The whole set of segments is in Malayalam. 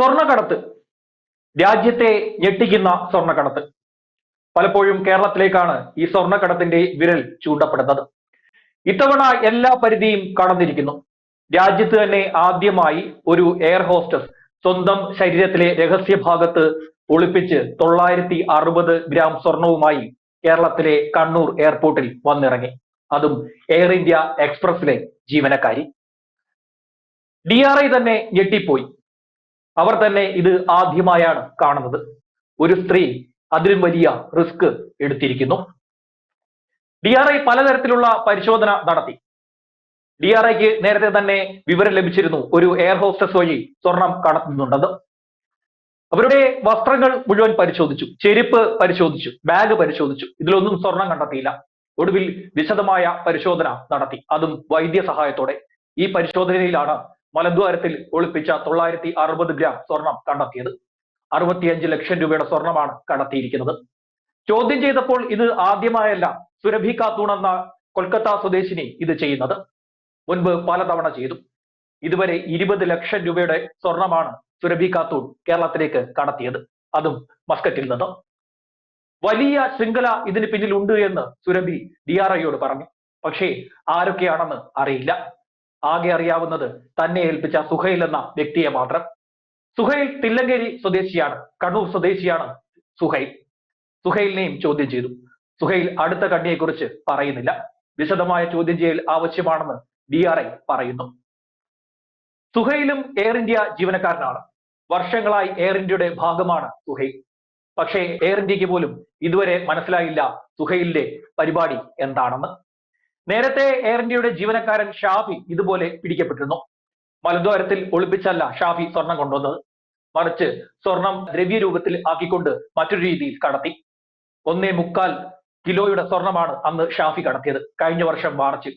സ്വർണക്കടത്ത്. രാജ്യത്തെ ഞെട്ടിക്കുന്ന സ്വർണക്കടത്ത്. പലപ്പോഴും കേരളത്തിലേക്കാണ് ഈ സ്വർണക്കടത്തിന്റെ വിരൽ ചൂണ്ടപ്പെടുന്നത്. ഇത്തവണ എല്ലാ പരിധിയും കടന്നിരിക്കുന്നു. രാജ്യത്ത് തന്നെ ആദ്യമായി ഒരു എയർ ഹോസ്റ്റസ് സ്വന്തം ശരീരത്തിലെ രഹസ്യ ഭാഗത്ത് ഒളിപ്പിച്ച് തൊള്ളായിരത്തി അറുപത് ഗ്രാം സ്വർണവുമായി കേരളത്തിലെ കണ്ണൂർ എയർപോർട്ടിൽ വന്നിറങ്ങി. അതും എയർ ഇന്ത്യ എക്സ്പ്രസിലെ ജീവനക്കാരി. ഡി ആർ ഐ തന്നെ ഞെട്ടിപ്പോയി. അവർ തന്നെ ഇത് ആദ്യമായാണ് കാണുന്നത്. ഒരു സ്ത്രീ അതിലും വലിയ റിസ്ക് എടുത്തിരിക്കുന്നു. ഡി ആർ ഐ പലതരത്തിലുള്ള പരിശോധന നടത്തി. ഡി ആർ ഐക്ക് നേരത്തെ തന്നെ വിവരം ലഭിച്ചിരുന്നു. ഒരു എയർ ഹോസ്റ്റസ് വഴി സ്വർണം കടത്തുന്നുണ്ടെന്ന്. അവരുടെ വസ്ത്രങ്ങൾ മുഴുവൻ പരിശോധിച്ചു. ചെരുപ്പ് പരിശോധിച്ചു. ബാഗ് പരിശോധിച്ചു. ഇതിലൊന്നും സ്വർണം കണ്ടെത്തിയില്ല. ഒടുവിൽ വിശദമായ പരിശോധന നടത്തി. അതും വൈദ്യ സഹായത്തോടെ ഈ പരിശോധനയിലാണ് മലദ്വാരത്തിൽ ഒളിപ്പിച്ച തൊള്ളായിരത്തി അറുപത് ഗ്രാം സ്വർണം കണ്ടെത്തിയത്. അറുപത്തിയഞ്ച് ലക്ഷം രൂപയുടെ സ്വർണമാണ് കണ്ടെത്തിയിരിക്കുന്നത്. ചോദ്യം ചെയ്തപ്പോൾ ഇത് ആദ്യമായല്ല സുരഭി കാത്തൂൺ എന്ന കൊൽക്കത്ത സ്വദേശിനി ഇത് ചെയ്യുന്നത്. മുൻപ് പലതവണ ചെയ്തു. ഇതുവരെ ഇരുപത് ലക്ഷം രൂപയുടെ സ്വർണമാണ് സുരഭി കാത്തൂൺ കേരളത്തിലേക്ക് കടത്തിയത് അതും മസ്കറ്റിൽ നിന്ന്. വലിയ ശൃംഖല ഇതിന് പിന്നിലുണ്ട് എന്ന് സുരഭി ഡി ആർ ഐയോട് പറഞ്ഞു. പക്ഷേ ആരൊക്കെയാണെന്ന് അറിയില്ല. ആകെ അറിയാവുന്നത് തന്നെ ഏൽപ്പിച്ച സുഹൈൽ എന്ന വ്യക്തിയെ മാത്രം. സുഹൈൽ തില്ലങ്കേരി സ്വദേശിയാണ് കണ്ണൂർ സ്വദേശിയാണ് സുഹൈൽ. സുഹൈലിനെയും ചോദ്യം ചെയ്തു. സുഹൈൽ അടുത്ത കണ്ണിയെക്കുറിച്ച് പറയുന്നില്ല. വിശദമായ ചോദ്യം ചെയ്യൽ ആവശ്യമാണെന്ന് ഡി ആർ ഐ പറയുന്നു. സുഹൈലും എയർ ഇന്ത്യ ജീവനക്കാരനാണ്. വർഷങ്ങളായി എയർ ഇന്ത്യയുടെ ഭാഗമാണ് സുഹൈൽ. പക്ഷേ എയർ ഇന്ത്യയ്ക്ക് പോലും ഇതുവരെ മനസ്സിലായില്ല സുഹൈലിന്റെ പരിപാടി എന്താണെന്ന്. നേരത്തെ എയർ ഇന്ത്യയുടെ ജീവനക്കാരൻ ഷാഫി ഇതുപോലെ പിടിക്കപ്പെട്ടിരുന്നു. മലദ്വാരത്തിൽ ഒളിപ്പിച്ചല്ല ഷാഫി സ്വർണം കൊണ്ടുവന്നത്. മറിച്ച് സ്വർണം ദ്രവ്യരൂപത്തിൽ ആക്കിക്കൊണ്ട് മറ്റൊരു രീതിയിൽ കടത്തി. ഒന്നേ മുക്കാൽ കിലോയുടെ സ്വർണമാണ് അന്ന് ഷാഫി കടത്തിയത്. കഴിഞ്ഞ വർഷം മാർച്ചിൽ.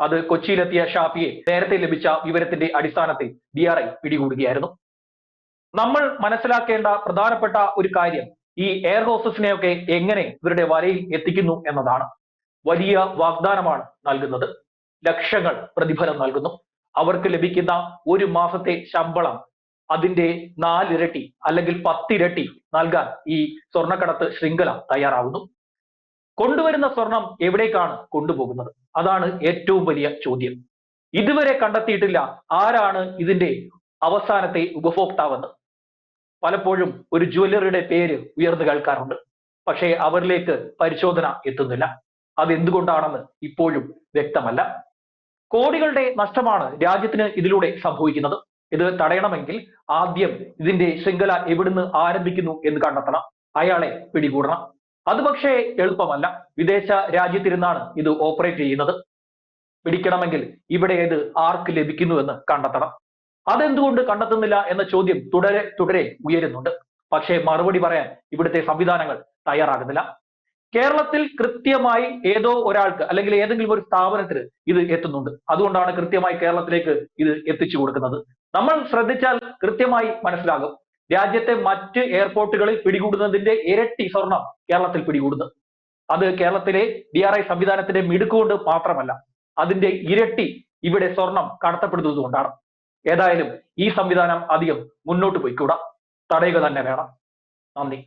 അത് കൊച്ചിയിലെത്തിയ ഷാഫിയെ നേരത്തെ ലഭിച്ച വിവരത്തിന്റെ അടിസ്ഥാനത്തിൽ ഡി ആർ ഐ പിടികൂടുകയായിരുന്നു. നമ്മൾ മനസ്സിലാക്കേണ്ട പ്രധാനപ്പെട്ട ഒരു കാര്യം ഈ എയർ ഹോസ്റ്റസിനെയൊക്കെ എങ്ങനെ ഇവരുടെ വലയിൽ എത്തിക്കുന്നു എന്നതാണ്. വലിയ വാഗ്ദാനമാണ് നൽകുന്നത്. ലക്ഷങ്ങൾ പ്രതിഫലം നൽകുന്നു. അവർക്ക് ലഭിക്കുന്ന ഒരു മാസത്തെ ശമ്പളം അതിന്റെ നാലിരട്ടി അല്ലെങ്കിൽ പത്തിരട്ടി നൽകാൻ ഈ സ്വർണക്കടത്ത് ശൃംഖല തയ്യാറാവുന്നു. കൊണ്ടുവരുന്ന സ്വർണം എവിടേക്കാണ് കൊണ്ടുപോകുന്നത്? അതാണ് ഏറ്റവും വലിയ ചോദ്യം. ഇതുവരെ കണ്ടെത്തിയിട്ടില്ല ആരാണ് ഇതിന്റെ അവസാനത്തെ ഉപഭോക്താവെന്ന്. പലപ്പോഴും ഒരു ജ്വല്ലറിയുടെ പേര് ഉയർന്നു കേൾക്കാറുണ്ട്. പക്ഷേ അവരിലേക്ക് പരിശോധന എത്തുന്നില്ല. അത് എന്തുകൊണ്ടാണെന്ന് ഇപ്പോഴും വ്യക്തമല്ല. കോടികളുടെ നഷ്ടമാണ് രാജ്യത്തിന് ഇതിലൂടെ സംഭവിക്കുന്നത്. ഇത് തടയണമെങ്കിൽ ആദ്യം ഇതിന്റെ ശൃംഖല എവിടുന്ന് ആരംഭിക്കുന്നു എന്ന് കണ്ടെത്തണം. അയാളെ പിടികൂടണം. അത് പക്ഷേ എളുപ്പമല്ല. വിദേശ രാജ്യത്തിരുന്നാണ് ഇത് ഓപ്പറേറ്റ് ചെയ്യുന്നത്. പിടിക്കണമെങ്കിൽ ഇവിടെ ഇത് ആർക്ക് ലഭിക്കുന്നു എന്ന് കണ്ടെത്തണം. അതെന്തുകൊണ്ട് കണ്ടെത്തുന്നില്ല എന്ന ചോദ്യം തുടരെ തുടരെ ഉയരുന്നുണ്ട്. പക്ഷേ മറുപടി പറയാൻ ഇവിടുത്തെ സംവിധാനങ്ങൾ തയ്യാറാകുന്നില്ല. കേരളത്തിൽ കൃത്യമായി ഏതോ ഒരാൾക്ക് അല്ലെങ്കിൽ ഏതെങ്കിലും ഒരു സ്ഥാപനത്തിന് ഇത് എത്തുന്നുണ്ട്. അതുകൊണ്ടാണ് കൃത്യമായി കേരളത്തിലേക്ക് ഇത് എത്തിച്ചു കൊടുക്കുന്നത്. നമ്മൾ ശ്രദ്ധിച്ചാൽ കൃത്യമായി മനസ്സിലാകും. രാജ്യത്തെ മറ്റ് എയർപോർട്ടുകളിൽ പിടികൂടുന്നതിന്റെ ഇരട്ടി സ്വർണം കേരളത്തിൽ പിടികൂടുന്നു. അത് കേരളത്തിലെ ഡി ആർ ഐ സംവിധാനത്തിന്റെ മിടുക്കുകൊണ്ട് മാത്രമല്ല അതിന്റെ ഇരട്ടി ഇവിടെ സ്വർണം കടത്തപ്പെടുന്നത് കൊണ്ടാണ്. ഏതായാലും ഈ സംവിധാനം അധികം മുന്നോട്ട് പോയിക്കൂടാ. തടയുക തന്നെ വേണം. നന്ദി.